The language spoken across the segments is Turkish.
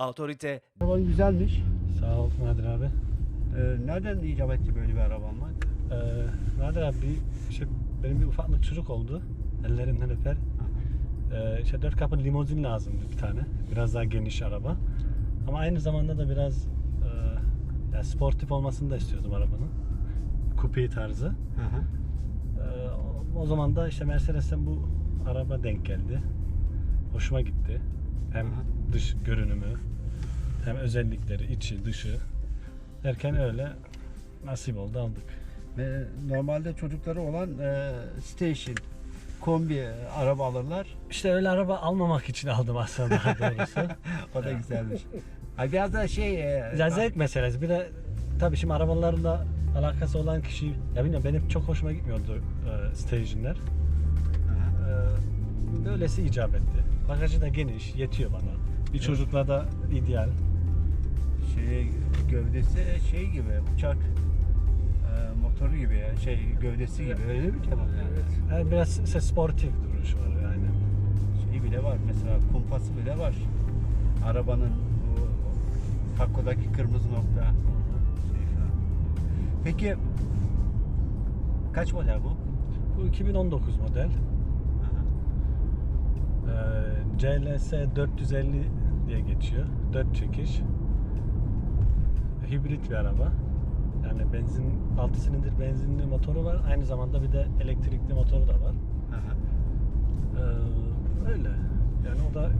Autorite Araban güzelmiş. Sağ ol Nadir abi. Ee, nereden icap etti böyle bir araba almak? Ee, Nadir abi bir, işte benim bir ufaklık çocuk oldu. Ellerinden öper. Ee, işte dört kapı limozin lazımdı bir tane. Biraz daha geniş araba. Ama aynı zamanda da biraz e, yani sportif olmasını da istiyordum arabanın. Kupe tarzı. Hı hı. Ee, o- o zaman da işte Mercedes'ten bu araba denk geldi. Hoşuma gitti. Hem Aha. dış görünümü, hem özellikleri, içi, dışı. Derken öyle nasip oldu aldık. Ve normalde çocukları olan e, station, kombi e, araba alırlar. İşte öyle araba almamak için aldım aslında daha doğrusu. O da güzelmiş. Ha, biraz da şey... E, Ya zevk meselesi. Bir de tabii şimdi arabalarla alakası olan kişi ya bilmiyorum benim çok hoşuma gitmiyordu e, hı. E, böylesi icap etti. Bagajı da geniş, yetiyor bana. Bir çocukla da ideal. Şey, gövdesi şey gibi, uçak e, motoru gibi, ya, şey gövdesi gibi. Öyle mi Kemal? Yani? Yani biraz ise sportif duruş var yani. Şey bile var mesela kumpası bile var. Arabanın bu takodaki kırmızı nokta. Şey falan. Peki kaç model bu? Bu 2019 model. Aha. Ee, CLS 450 diye geçiyor. 4 çekiş. Hibrit bir araba. Yani benzin 6 silindir benzinli motoru var. Aynı zamanda bir de elektrikli motoru da var. Aha. Ee, öyle. Yani o da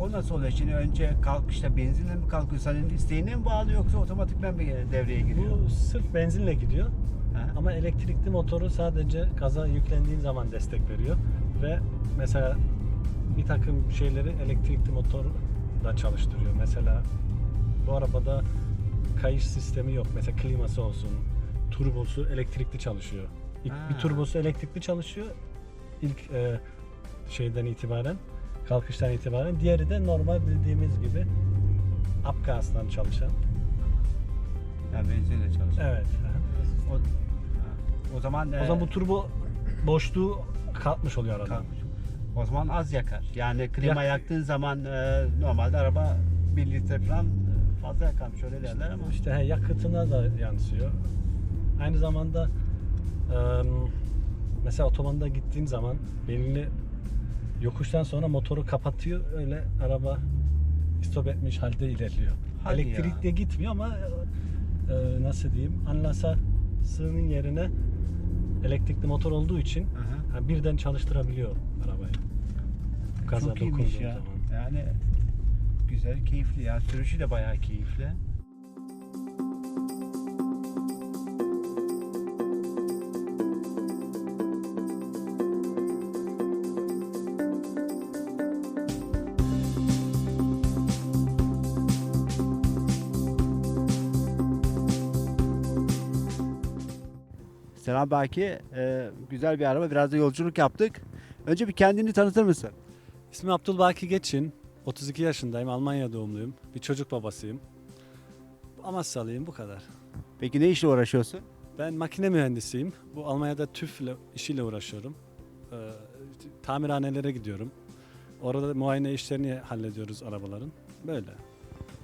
O nasıl oluyor? Şimdi önce kalkışta benzinle mi kalkıyor? Senin isteğine mi bağlı yoksa otomatikman mı devreye giriyor? bu sırf benzinle gidiyor. Aha. Ama elektrikli motoru sadece gaza yüklendiğin zaman destek veriyor. Ve mesela bir takım şeyleri elektrikli motor da çalıştırıyor. Mesela bu arabada kayış sistemi yok. Mesela kliması olsun, turbosu elektrikli çalışıyor. İlk bir Ha. turbosu elektrikli çalışıyor. İlk e, şeyden itibaren, kalkıştan itibaren. Diğeri de normal bildiğimiz gibi upgas'tan çalışan. Yani benzinle çalışıyor. Evet. O, ha. o zaman O zaman bu turbo boşluğu kalkmış oluyor aradan. kalkmış. O zaman az yakar. Yani klima Yak- yaktığın zaman e, normalde araba 1 litre falan e, fazla yakarmış öyle derler ama. İşte he, yakıtına da yansıyor. Aynı zamanda mesela otobanda gittiğin zaman belirli yokuştan sonra motoru kapatıyor. Öyle araba stop etmiş halde ilerliyor. Hadi Elektrikle gitmiyor ama e, nasıl diyeyim anlasasının yerine elektrikli motor olduğu için Aha. ha, birden çalıştırabiliyor arabayı. Gaza Çok iyiymiş ya. zaman. Yani güzel, keyifli ya. Sürüşü de bayağı keyifli. Selam Baki. Ee, güzel bir araba. Biraz da yolculuk yaptık. Önce bir kendini tanıtır mısın? İsmim Abdülbaki Geçin. 32 yaşındayım. Almanya doğumluyum. Bir çocuk babasıyım. Amasyalıyım bu kadar. Peki ne işle uğraşıyorsun? Ben makine mühendisiyim. Bu Almanya'da TÜV ile- işiyle uğraşıyorum. Ee, tamirhanelere gidiyorum. Orada muayene işlerini hallediyoruz arabaların. Böyle.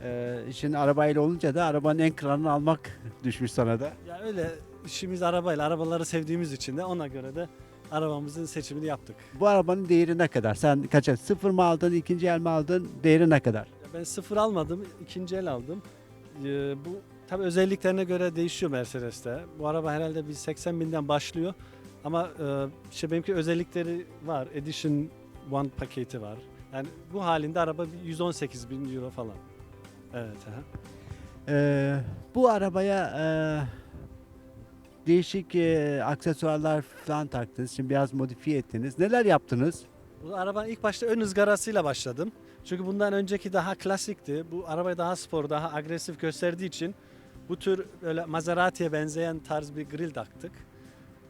Ee, işin arabayla olunca da arabanın en kralını almak düşmüş sana da. Ya öyle işimiz arabayla. Arabaları sevdiğimiz için de ona göre de arabamızın seçimini yaptık. Bu arabanın değeri ne kadar? Sen kaça? Sıfır mı aldın, ikinci el mi aldın? Değeri ne kadar? Ben sıfır almadım. ikinci el aldım. Ee, bu tabi özelliklerine göre değişiyor Mercedes'te. Bu araba herhalde bir 80 binden başlıyor. Ama e, işte benimki özellikleri var. Edition One paketi var. Yani bu halinde araba bir 118 bin euro falan. Evet. Aha. Ee, bu arabaya e, değişik e, aksesuarlar falan taktınız. Şimdi biraz modifiye ettiniz. Neler yaptınız? Bu arabanın ilk başta ön ızgarasıyla başladım. Çünkü bundan önceki daha klasikti. Bu arabayı daha spor, daha agresif gösterdiği için bu tür böyle Maserati'ye benzeyen tarz bir grill taktık.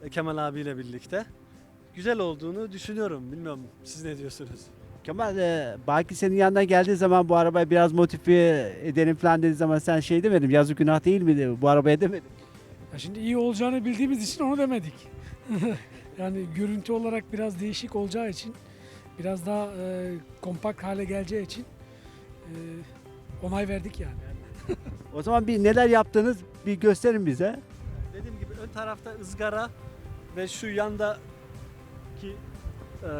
E, Kemal abiyle birlikte. Güzel olduğunu düşünüyorum. Bilmiyorum siz ne diyorsunuz? Kemal, e, Baki senin yanına geldiği zaman bu arabayı biraz modifiye edelim falan dediği zaman sen şey demedin. Yazık günah değil mi bu arabaya demedin. Ya şimdi iyi olacağını bildiğimiz için onu demedik. yani görüntü olarak biraz değişik olacağı için, biraz daha e, kompakt hale geleceği için e, onay verdik yani. O zaman bir neler yaptınız bir gösterin bize. Dediğim gibi ön tarafta ızgara ve şu yandaki e,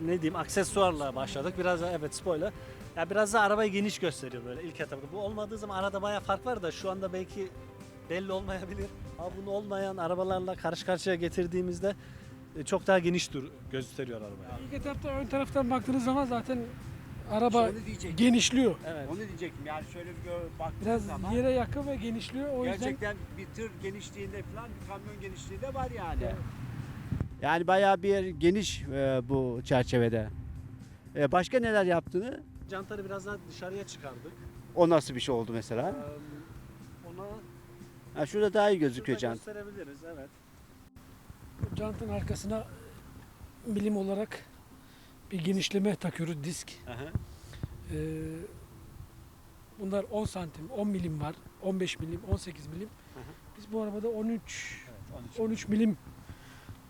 ne diyeyim aksesuarla başladık. Biraz da evet spoiler. Ya biraz da arabayı geniş gösteriyor böyle ilk etapta. Bu olmadığı zaman arada bayağı fark var da şu anda belki belli olmayabilir. Ama bunu olmayan arabalarla karşı karşıya getirdiğimizde e, çok daha geniş dur gösteriyor araba. İlk etapta ön taraftan baktığınız zaman zaten araba diyecektim. genişliyor. Evet. Onu diyecektim yani şöyle bir gör, baktığınız Biraz zaman yere yakın ve genişliyor. O yüzden gerçekten bir tır genişliğinde falan bir kamyon genişliğinde var yani. Yani bayağı bir geniş e, bu çerçevede. E, başka neler yaptığını? Jantları biraz daha dışarıya çıkardık. O nasıl bir şey oldu Ee, mesela? Ha, şurada daha iyi gözüküyor şurada can. gösterebiliriz evet. jantın arkasına bilim olarak bir genişleme takıyoruz disk. Ee, bunlar 10 santim, 10 milim var, 15 milim, 18 milim. hı. Biz bu arabada 13 Evet, 13. 13 milim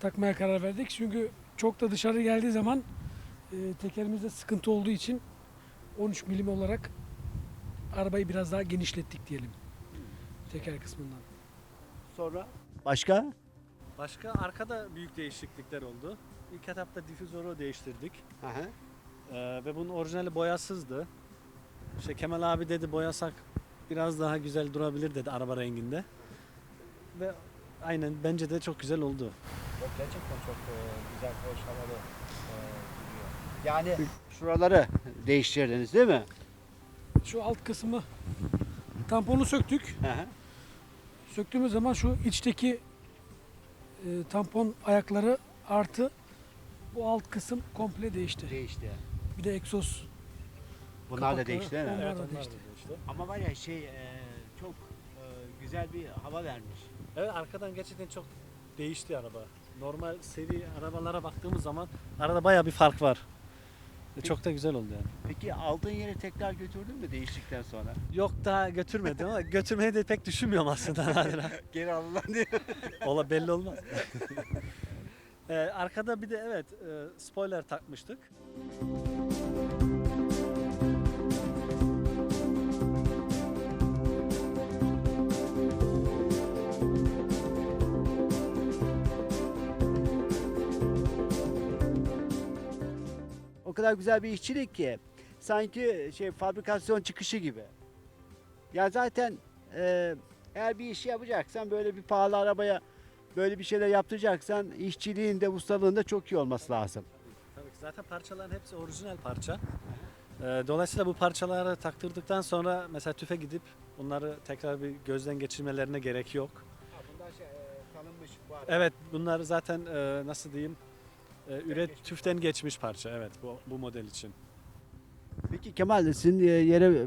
takmaya karar verdik. Çünkü çok da dışarı geldiği zaman e, tekerimizde sıkıntı olduğu için 13 milim olarak arabayı biraz daha genişlettik diyelim. Teker kısmından. Sonra? Başka? Başka arkada büyük değişiklikler oldu. İlk etapta difüzörü değiştirdik. Hı hı. Ee, ve bunun orijinali boyasızdı. İşte Kemal abi dedi boyasak biraz daha güzel durabilir dedi araba renginde. Ve aynen bence de çok güzel oldu. Yok gerçekten çok e, güzel, hoş, havalı e, duruyor. Yani şuraları değiştirdiniz değil mi? Şu alt kısmı tamponu söktük. Hı hı. Söktüğümüz zaman şu içteki e, tampon ayakları artı bu alt kısım komple değişti. Değişti. Bir de egzoz Bunlar da Kapakları, değişti değil mi? onlar da değişti. değişti. Ama var ya şey e, çok e, güzel bir hava vermiş. Evet arkadan gerçekten çok değişti araba. Normal seri arabalara baktığımız zaman arada bayağı bir fark var. Ve Çok da güzel oldu yani. Peki aldığın yere tekrar götürdün mü değiştikten sonra? Yok daha götürmedim ama götürmeyi de pek düşünmüyorum aslında. Nadira. Geri alınan diye. Ola belli olmaz. Ee, arkada bir de evet e, spoiler takmıştık. Kadar güzel bir işçilik ki sanki şey fabrikasyon çıkışı gibi. Ya zaten e, eğer bir işi yapacaksan böyle bir pahalı arabaya böyle bir şeyler yaptıracaksan işçiliğin de ustalığın da çok iyi olması lazım. Tabii ki zaten parçaların hepsi orijinal parça. Ee, dolayısıyla bu parçaları taktırdıktan sonra mesela tüfe gidip bunları tekrar bir gözden geçirmelerine gerek yok. Bunlar şey, tanınmış bu Evet bunlar zaten e, nasıl diyeyim e, üret tüften geçmiş parça evet bu, bu model için. Peki Kemal sizin e, yere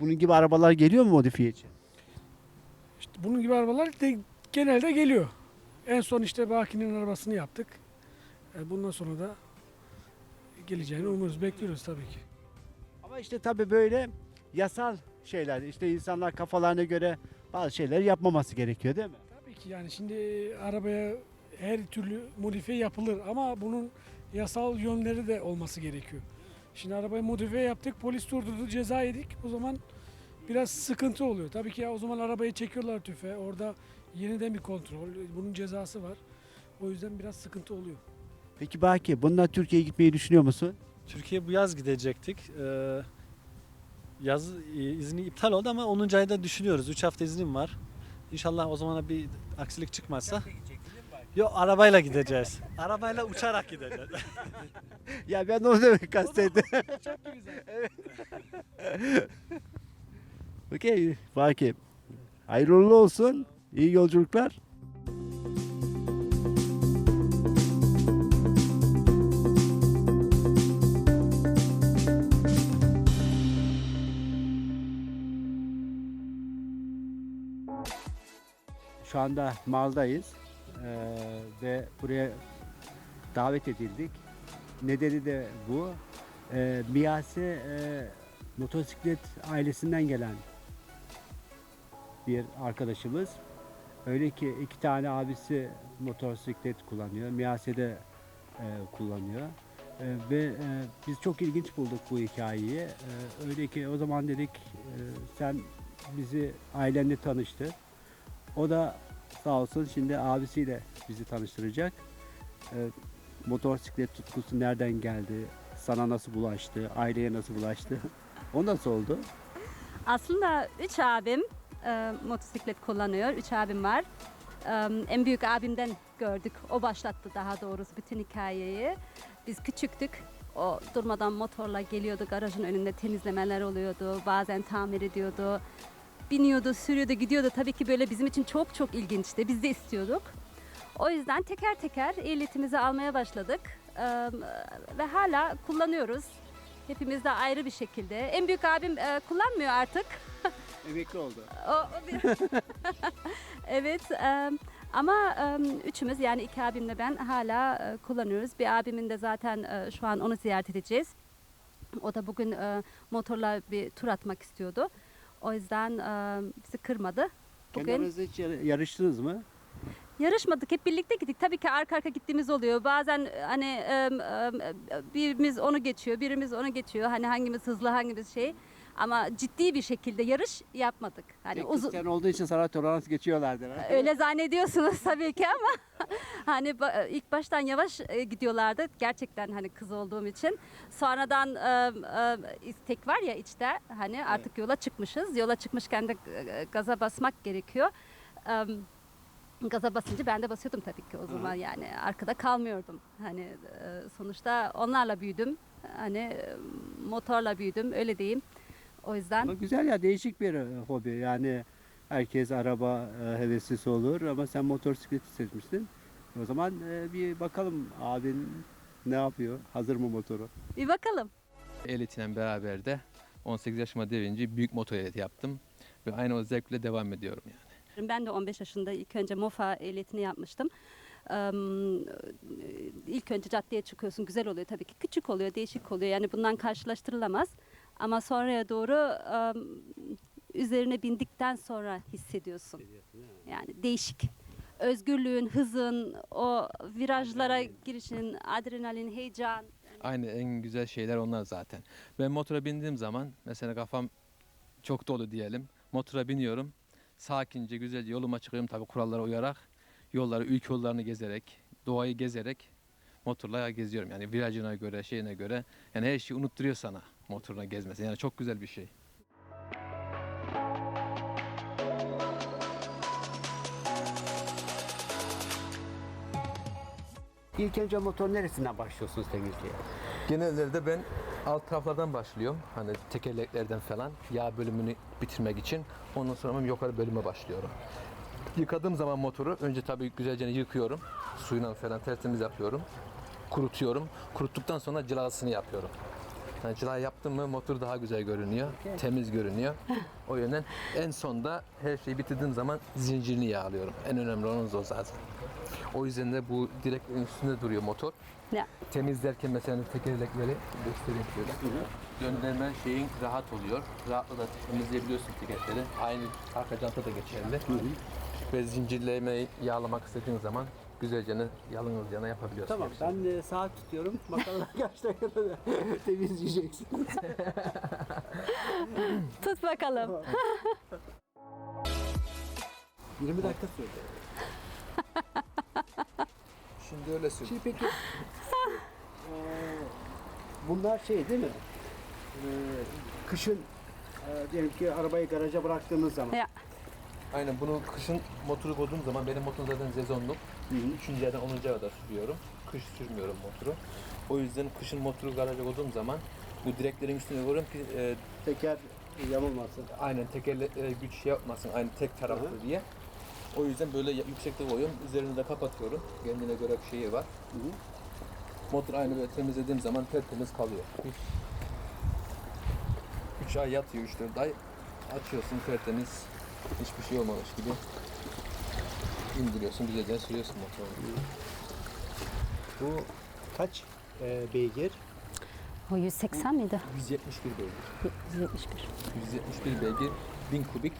bunun gibi arabalar geliyor mu modifiye için? İşte bunun gibi arabalar de genelde geliyor. En son işte Baki'nin arabasını yaptık. E, Bundan sonra da geleceğini umuyoruz, bekliyoruz tabii ki. Ama işte tabii böyle yasal şeyler işte insanlar kafalarına göre bazı şeyleri yapmaması gerekiyor değil mi? Tabii ki yani şimdi arabaya her türlü modifiye yapılır ama bunun yasal yönleri de olması gerekiyor. Şimdi arabayı modifiye yaptık, polis durdurdu, ceza yedik. O zaman biraz sıkıntı oluyor. Tabii ki ya o zaman arabayı çekiyorlar tüfe. Orada yeniden bir kontrol. Bunun cezası var. O yüzden biraz sıkıntı oluyor. Peki Baki bundan Türkiye'ye gitmeyi düşünüyor musun? Türkiye bu yaz gidecektik. Ee, yaz e, izni iptal oldu ama 10. ayda düşünüyoruz. 3 hafta iznim var. İnşallah o zamana bir aksilik çıkmazsa. Yok arabayla gideceğiz. arabayla uçarak gideceğiz. Ya ben onu demek kastettim. Çok güzel. Okey Baki. Hayırlı olsun. İyi yolculuklar. Şu anda Mal'dayız Ee, ve buraya davet edildik. Nedeni de bu. Ee, Miyase e, motosiklet ailesinden gelen bir arkadaşımız. Öyle ki iki tane abisi motosiklet kullanıyor. Miyase'de e, kullanıyor. Ee, ve e, biz çok ilginç bulduk bu hikayeyi. Ee, öyle ki o zaman dedik e, sen bizi ailenle tanıştı. O da sağ olsun şimdi abisiyle bizi tanıştıracak. Ee, motosiklet tutkusu nereden geldi? Sana nasıl bulaştı? Aileye nasıl bulaştı? o nasıl oldu? Aslında üç abim e, motosiklet kullanıyor. Üç abim var. E, en büyük abimden gördük. O başlattı daha doğrusu bütün hikayeyi. Biz küçüktük. O durmadan motorla geliyordu. Garajın önünde temizlemeler oluyordu. Bazen tamir ediyordu. Biniyordu, sürüyordu, gidiyordu. Tabii ki böyle bizim için çok çok ilginçti. Biz de istiyorduk. O yüzden teker teker ehliyetimizi almaya başladık. E, ve hala kullanıyoruz. Hepimiz de ayrı bir şekilde. En büyük abim e, kullanmıyor artık. Emekli oldu. O, o bir... evet e, ama e, üçümüz yani iki abimle ben hala e, kullanıyoruz. Bir abimin de zaten e, şu an onu ziyaret edeceğiz. O da bugün e, motorla bir tur atmak istiyordu. O yüzden e, bizi kırmadı. Kendi Bugün aranızda hiç yar- yarıştınız mı? yarışmadık, hep birlikte gittik. Tabii ki arka arka gittiğimiz oluyor. Bazen hani e, e, birimiz onu geçiyor, birimiz onu geçiyor. Hani hangimiz hızlı, hangimiz şey. Ama ciddi bir şekilde yarış yapmadık. Hani uzun sen olduğu için sana tolerans geçiyorlardır. ha? Öyle zannediyorsunuz tabii ki ama hani ba- ilk baştan yavaş e, gidiyorlardı gerçekten hani kız olduğum için. Sonradan e, e, istek var ya içte hani artık yola çıkmışız. Yola çıkmışken de e, gaza basmak gerekiyor. E, gaza basınca ben de basıyordum tabii ki o zaman yani arkada kalmıyordum. Hani e, sonuçta onlarla büyüdüm. Hani e, motorla büyüdüm öyle diyeyim. O yüzden Ama güzel ya değişik bir e, hobi. Yani herkes araba e, heveslisi olur ama sen motosikleti seçmişsin. O zaman e, bir bakalım abin ne yapıyor? Hazır mı motoru? bir bakalım. Ehliyetiyle beraber de 18 yaşıma devince büyük motor ehliyeti yaptım. Ve aynı o zevkle devam ediyorum yani. Ben de 15 yaşında ilk önce MOFA ehliyetini yapmıştım. Eee, İlk önce caddeye çıkıyorsun güzel oluyor tabii ki küçük oluyor değişik oluyor yani bundan karşılaştırılamaz ama sonraya doğru eee, üzerine bindikten sonra hissediyorsun yani değişik özgürlüğün hızın o virajlara girişin adrenalin heyecan Aynı en güzel şeyler onlar zaten. Ben motora bindiğim zaman mesela kafam çok dolu diyelim. Motora biniyorum. Sakince güzelce yoluma çıkıyorum tabii kurallara uyarak. Yolları, ülke yollarını gezerek, doğayı gezerek motorla geziyorum. Yani virajına göre, şeyine göre. Yani her şeyi unutturuyor sana motorla gezmesi. Yani çok güzel bir şey. İlk önce motor neresinden başlıyorsunuz temizliğe? Genellerde ben alt taraflardan başlıyorum. Hani tekerleklerden falan yağ bölümünü bitirmek için. Ondan sonra ben yukarı bölüme başlıyorum. Yıkadığım zaman motoru önce tabii güzelce yıkıyorum. Suyla falan tertemiz yapıyorum. Kurutuyorum. Kuruttuktan sonra cilasını yapıyorum. Yani cila yaptım mı motor daha güzel görünüyor. Temiz görünüyor. O yönden en sonda her şeyi bitirdiğim zaman zincirini yağlıyorum. En önemli olan o zaten. O yüzden de bu direklerin üstünde duruyor motor ya temizlerken mesela tekerlekleri göstereyim şöyle. Döndürme şeyin rahat oluyor. Rahatla da temizleyebiliyorsun tekerlekleri. Aynı arka janta da geçerli. Ve zincirlemeyi yağlamak istediğin zaman güzelce yalın yapabiliyorsun. Tamam hepsini. ben e, saat tutuyorum. Bakalım kaç dakikada temizleyeceksin. tut bakalım 20 dakika sürdü. Şimdi öyle sür. Şimdi peki e, bunlar şey değil mi? E, kışın e, diyelim ki arabayı garaja bıraktığınız zaman ya Aynen bunu kışın motoru koyduğum zaman benim motorum zaten sezonluk. Hı hı. Üçüncü yerden onuncu kadar sürüyorum. Kış sürmüyorum motoru. O yüzden kışın motoru garaja koyduğum zaman bu direklerin üstüne koyuyorum ki e, teker yamulmasın. Aynen tekerle e, güç yapmasın aynı tek taraflı diye. O yüzden böyle ya- yüksekte koyuyorum. Üzerini de kapatıyorum. Kendine göre bir şeyi var. Hı hı. Motor aynı böyle temizlediğim zaman tertemiz kalıyor. 3 ay yatıyor 3-4 ay. Açıyorsun tertemiz. Hiçbir şey olmamış gibi. İndiriyorsun güzelce sürüyorsun motoru. Bu kaç e, beygir? o 180 miydi 171 beygir. 171 171 beygir 1000 kubik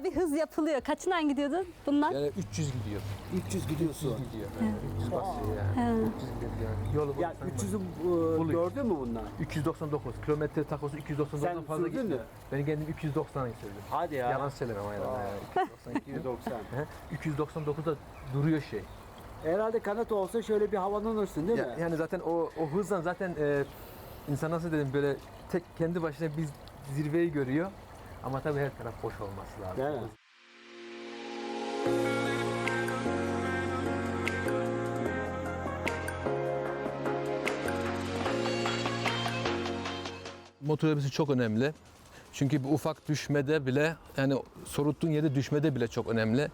Bayağı bir hız yapılıyor. Kaçından gidiyordun bunlar? Yani 300 gidiyor. 300 gidiyorsun. gidiyor. 300 basıyor yani. 300 gidiyor yani. Yolu Ya bulursan 300'ü Buluyor. gördün mü bunlar? 299 kilometre takosu 299'dan Sen fazla sürdün gitmiyor. mü? Ben kendim 290'ı söyledim. Hadi ya. Yalan söylemem aynen. Yani. 292. 290. 299'da duruyor şey. Herhalde kanat olsa şöyle bir havalanırsın değil mi? Ya- yani zaten o o hızla zaten e, insan nasıl dedim böyle tek kendi başına bir zirveyi görüyor. Ama tabii her taraf boş olması lazım. Değil mi? Motor elbisesi çok önemli. Çünkü bu ufak düşmede bile yani soruttuğun yerde düşmede bile çok önemli.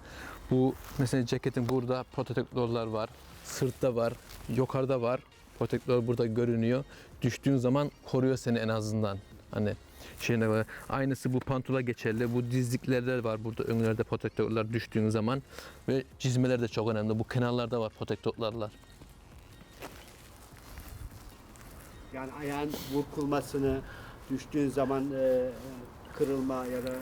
Bu mesela ceketin burada protektörler var. Sırtta var, yukarıda var. Protektör burada görünüyor. Düştüğün zaman koruyor seni en azından. Hani şeyine var. Aynısı bu pantula geçerli. Bu dizliklerde var burada önlerde protektörler düştüğün zaman ve çizmeler de çok önemli. Bu kenarlarda var protektörler. Yani ayağın burkulmasını, düştüğün zaman e, kırılma ya da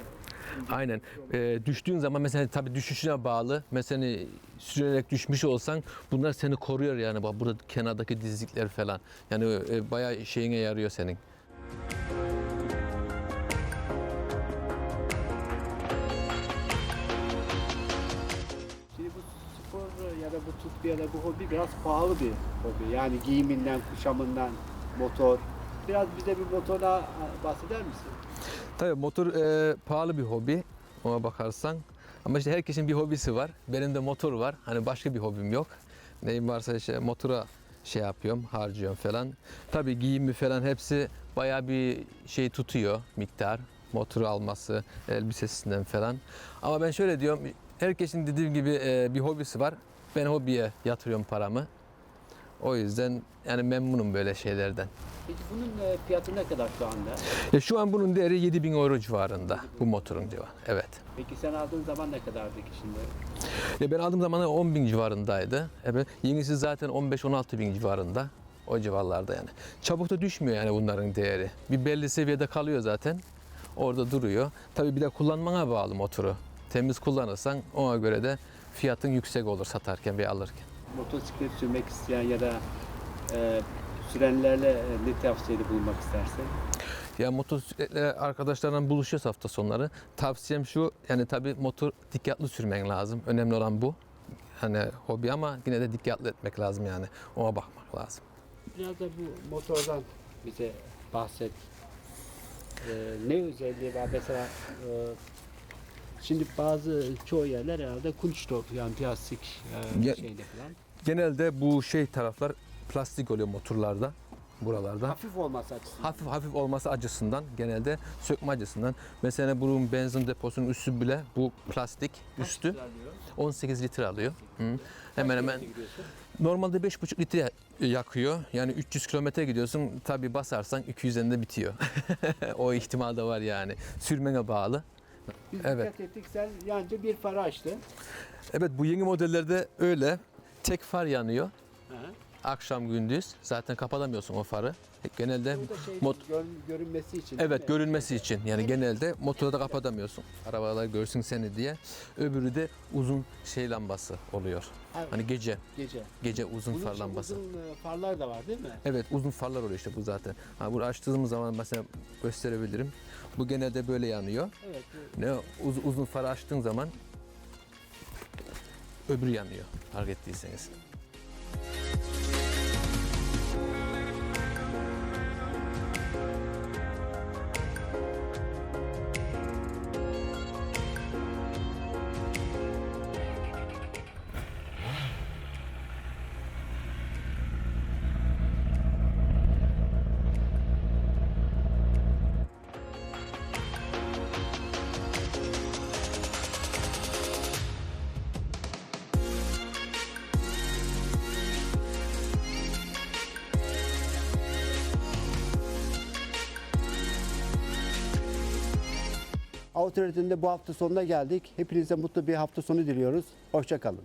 Aynen. Ee, düştüğün zaman mesela tabii düşüşüne bağlı. Mesela sürerek düşmüş olsan bunlar seni koruyor yani. Bak burada kenardaki dizlikler falan. Yani e, bayağı şeyine yarıyor senin. Bu tutku ya da bu hobi biraz pahalı bir hobi. Yani giyiminden, kuşamından, motor. Biraz bize bir motora e, bahseder misin? Tabii motor e, pahalı bir hobi ona bakarsan. Ama işte herkesin bir hobisi var. Benim de motor var. Hani başka bir hobim yok. Neyim varsa işte motora şey yapıyorum, harcıyorum falan. Tabii giyimi falan hepsi bayağı bir şey tutuyor miktar. Motoru alması, elbisesinden falan. Ama ben şöyle diyorum, herkesin dediğim gibi e, bir hobisi var. Ben hobiye yatırıyorum paramı. O yüzden yani memnunum böyle şeylerden. Peki bunun e, fiyatı ne kadar şu anda? E, şu an bunun değeri 7000 euro civarında bu motorun civarı. Evet. Peki sen aldığın zaman ne kadardı ki şimdi? Ya ben aldığım zaman 10 bin civarındaydı. Evet. Yenisi zaten 15-16 bin civarında. O civarlarda yani. Çabuk da düşmüyor yani bunların değeri. Bir belli seviyede kalıyor zaten. Orada duruyor. Tabii bir de kullanmana bağlı motoru. Temiz kullanırsan ona göre de fiyatın yüksek olur satarken ve alırken. Motosiklet sürmek isteyen ya da e, sürenlerle e, ne tavsiyede bulunmak istersin? Ya motosikletle arkadaşlarla buluşuyoruz hafta sonları. Tavsiyem şu yani tabii motor dikkatli sürmen lazım. Önemli olan bu. Hani hobi ama yine de dikkatli etmek lazım yani. Ona bakmak lazım. Biraz da bu motordan bize bahset. E, ne özelliği var? Mesela e, şimdi bazı çoğu yerler herhalde kunststoff yani plastik e, şeyde falan. Genelde bu şey taraflar plastik oluyor motorlarda. Buralarda. Hafif olması açısından. Hafif hafif olması açısından genelde sökme açısından. Mesela bunun benzin deposunun üstü bile bu plastik üstü 18 litre alıyor. Hı. Hemen hemen normalde 5,5 litre yakıyor. Yani 300 kilometre gidiyorsun tabi basarsan 200'ünde bitiyor. o ihtimal de var yani. Sürmene bağlı. Biz Evet. dikkat ettik sen yancı bir farı açtın. Evet bu yeni modellerde öyle. Tek far yanıyor. Hı. Akşam gündüz. Zaten kapatamıyorsun o farı. Genelde Bu da şey Mot- gör- görünmesi için. değil Evet görünmesi için yani genelde motoru da kapatamıyorsun. Arabalar görsün seni diye. Öbürü de uzun şey lambası oluyor. Ha, Hani gece gece. gece uzun Bunun far için lambası. Uzun e, farlar da var değil mi? Evet uzun farlar oluyor işte bu zaten. Ha bunu açtığımız zaman mesela gösterebilirim. Bu genelde böyle yanıyor. Evet. Ne uz- uzun farı açtığın zaman öbürü yanıyor fark ettiyseniz. Autoritinde bu hafta sonuna geldik. Hepinize mutlu bir hafta sonu diliyoruz. Hoşçakalın.